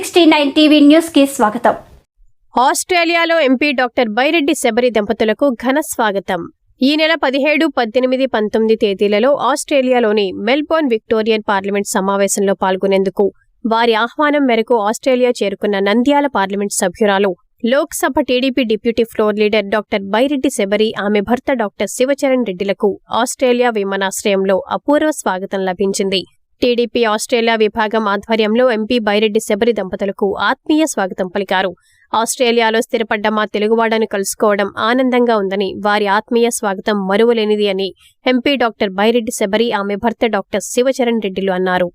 Nine TV న్యూస్కి స్వాగతం. ఆస్ట్రేలియాలో ఎంపీ డాక్టర్ బైరెడ్డి శబరి దంపతులకు ఘన స్వాగతం. ఈ నెల పదిహేడు పద్దెనిమిది పంతొమ్మిది తేదీలలో ఆస్ట్రేలియాలోని మెల్బోర్న్ విక్టోరియన్ పార్లమెంట్ సమావేశంలో పాల్గొనేందుకు వారి ఆహ్వానం మేరకు ఆస్ట్రేలియా చేరుకున్న నంద్యాల పార్లమెంట్ సభ్యురాలు Lok Sabha TDP deputy floor leader doctor Byreddy Shabari ఆమె భర్త డాక్టర్ శివచరణ్ రెడ్డిలకు ఆస్ట్రేలియా విమానాశ్రయంలో అపూర్వ స్వాగతం లభించింది. టీడీపీ ఆస్ట్రేలియా విభాగం ఆధ్వర్యంలో ఎంపీ బైరెడ్డి శబరి దంపతులకు ఆత్మీయ స్వాగతం పలికారు. ఆస్ట్రేలియాలో స్థిరపడ్డ మా తెలుగువాడను కలుసుకోవడం ఆనందంగా ఉందని వారి ఆత్మీయ స్వాగతం మరువలేనిది అని ఎంపీ డాక్టర్ బైరెడ్డి శబరి ఆమె భర్త డాక్టర్ శివచరణ్ రెడ్డిలు అన్నారు.